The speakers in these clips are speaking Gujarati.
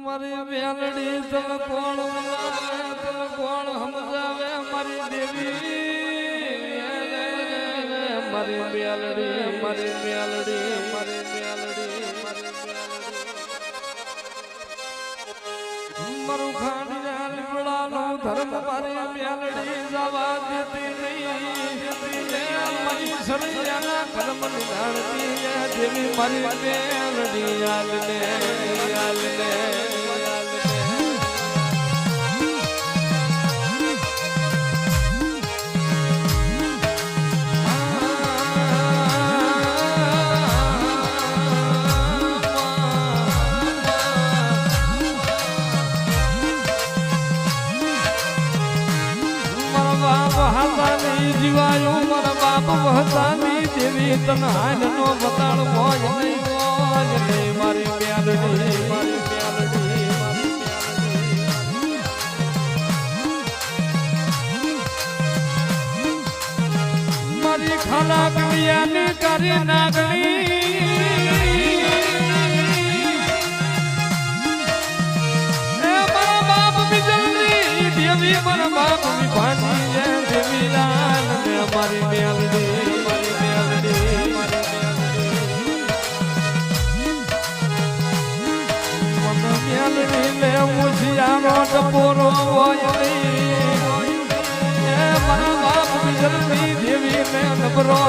મારી મેલડી તને કોણ બોલાવે? તને કોણ સમજાવે? મારી દેવી. મારી મેલડી મારી મેલડી મારી મેલડી મારી મેલડી મારું લીમડાનો ધર્મ મારી મેલડી જવા દેતી નહીં. મારી સરૈયાના કર્મ નિધાણતી દેવી મારી મેલડી યાલને યાલને તન હાન નો બતાડ મોજ નહીં મોજ નહીં મારી પ્યાલડી મારી પ્યાલડી મારી ખાલા કડિયાની કરી નાગણી મારા બાપ બિજલની મારા બાપ વિભાની એ દેવી લાલ ને મારી મેલડી. મુછિયાનો ટપોરો એ મારા બાપ બિજલની દેવી નબરો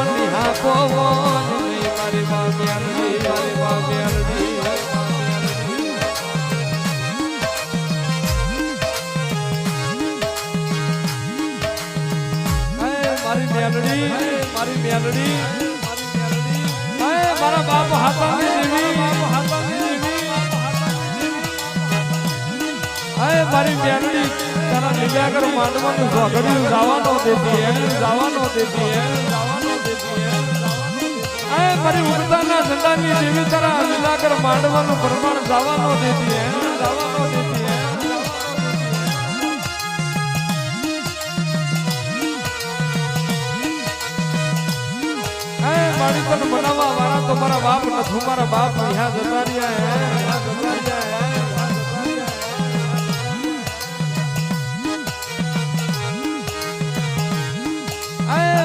મારી બા મારી મારી મેલડી. મારા બાપ હાથાની દેવી હાય મારી મેલડી, તારા નિવ્યાગર માંડવાનું ઝઘડ્યું જવાનો દેતી એનું જવાનો દેતી હાય મારી ઉગતાના ઝંડાની દેવી તારા નિવ્યાગર માંડવાનું પ્રમાણ જવાનો દેતી એનું જવાનો દેતી મારી તને બનાવવા વાળા તો મારા બાપ નથી મારા બાપ ન્યા જતા રહ્યા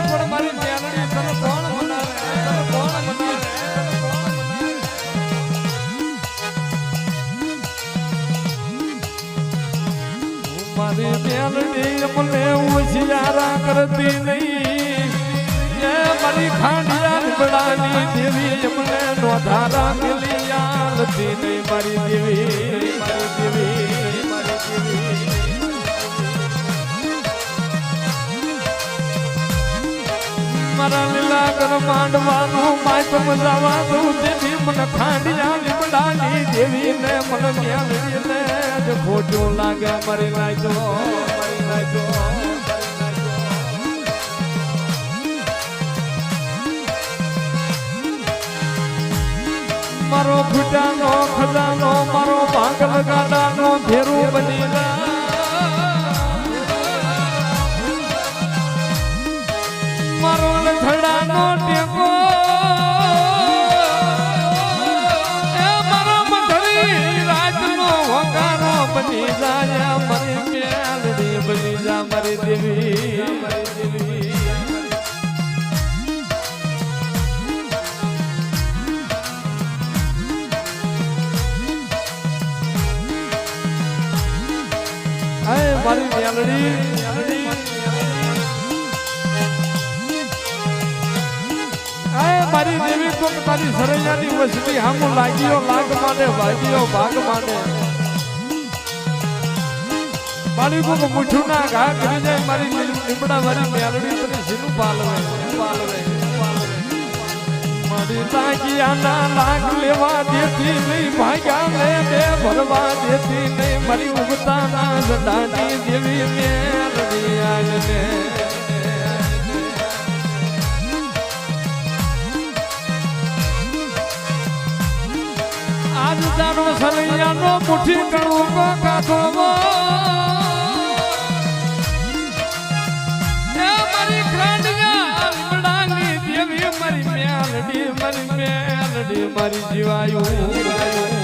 પણ મારી મેલડી, તને કરતી નહીં. મારી ખાંડિયા લીમડાની દેવી મને નોધારા મિલી યાલતી નહીં મારી દેવી મારી દેવી મારી લીલા કર માંડવાનું માય જવા દેવી મને ખાંડિયા લીમડાની દેવી ને મને ને જ ખોટું લાગે મરી નાખજો મરી નાખજો મારો ફૂટાનો ખજાનો મારો ભાગલ ગાડાનો ઘેરું બની મારો લખડાનો ટેકો હાય મારી મેલડી મારી દેવી કોક તારી સરૈયાની વસતી હામું લાગ્યો, લાગ માને ભાગ્યો ભાગ માને. મારી કોક મુઠું ના ઘા કરી જાય મારી લીમડા મારી મેલડી તને સીનું પાલવે પાલવે? મારી લાગિયાના લાગ લેવા દેતી નહીં ભાગ્યા ને બે ભરવા દેતી નહીં, મારી ઉગતાના જડાની દેવી આજને આજ તારો સરૈયાનો મુઠ્ઠી કણું કો મેલડી મારી મેલડી મારી જીવાયું.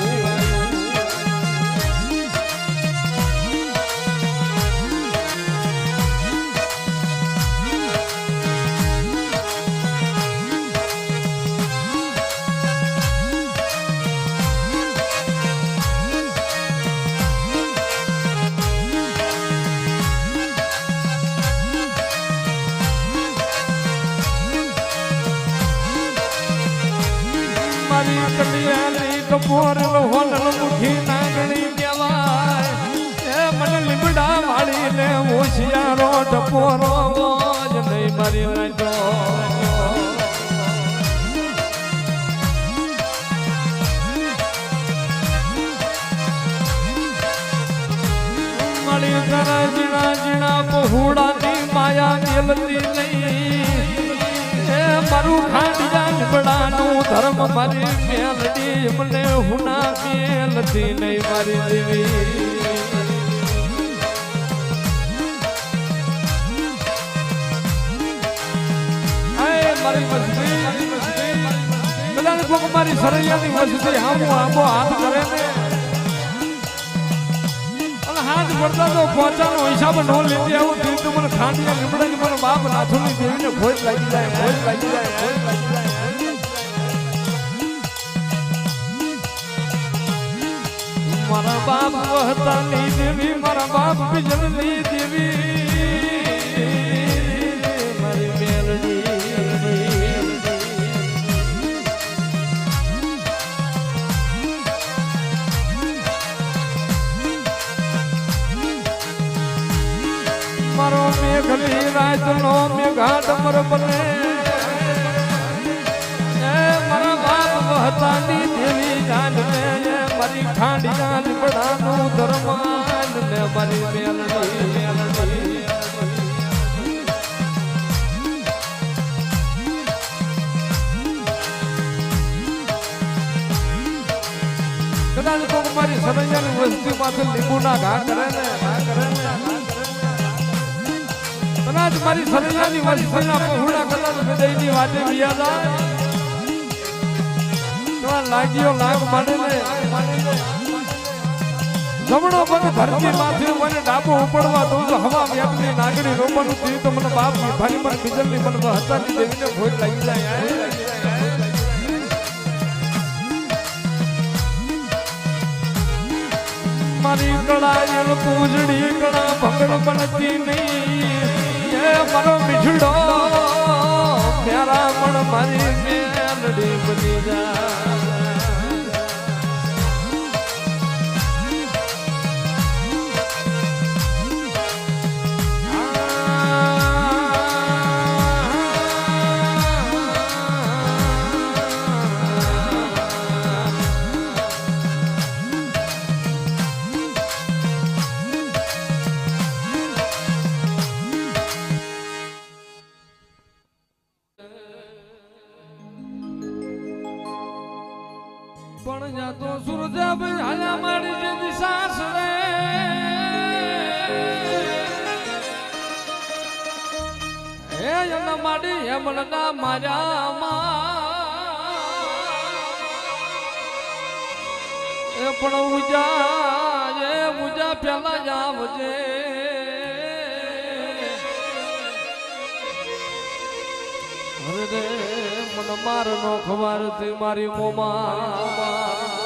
મોરલ હોનલ મુઠી નાગણી કહેવાય એ માયા નહીં. મારું ખાંડિયા લીમડા ધર્મ મારી મેલડી મને હુના મેલતી નહીં મારી દેવી મારી સરૈયાની મસ્તી હામો આંબો હાથ કરે ને. હાથ પડતા તો પહોંચાનો હિસાબ નો લેતી આવું તું મને ખાંડિયા લીમડાની મને બાપ નાથુની દેવીને ભોજ લાગી જાય, ભોજ લાગી જાય, ભોજ લાગી જાય. મારા બાપ વહતાની દેવી મારા બાપ જલ્દી દેવી. મારી ખાંડિયા લીમડાનું ધર્માન ને મારી મેલડી મેલડી કદાચ કોક મારી સરૈયાની વસ્તી પાસે લીંબુના ઘા કરે ને. કદાચ મારી સરૈયાની વસ્તીના પહોળા કદાચ હૃદયની વાતે વિયા જાય તો લાગ્યો, લાગ મને જમણો પગ ધરતી માંથી મને ડાબો ઉપડવા દઉં તો હવા વ્યાપની નાગરી રોપવાનું થયું તો મને બાપ ભાઈ મને બીજલની મને હતાની દેવીને ભોજ લાગી જાય. મારી કળાયલ પૂજડી કળા ભંગડ બનતી નહીં. એ મારો મીઠડો પ્યારા પણ મારી મેલડી બની જાય હે એના માડી હેમળના માર્યામાં એ પણ ઉજા એ ઉજા પેલા જાવજે. અરે રે, મન માર નો ખબરથી મારી મોમાં.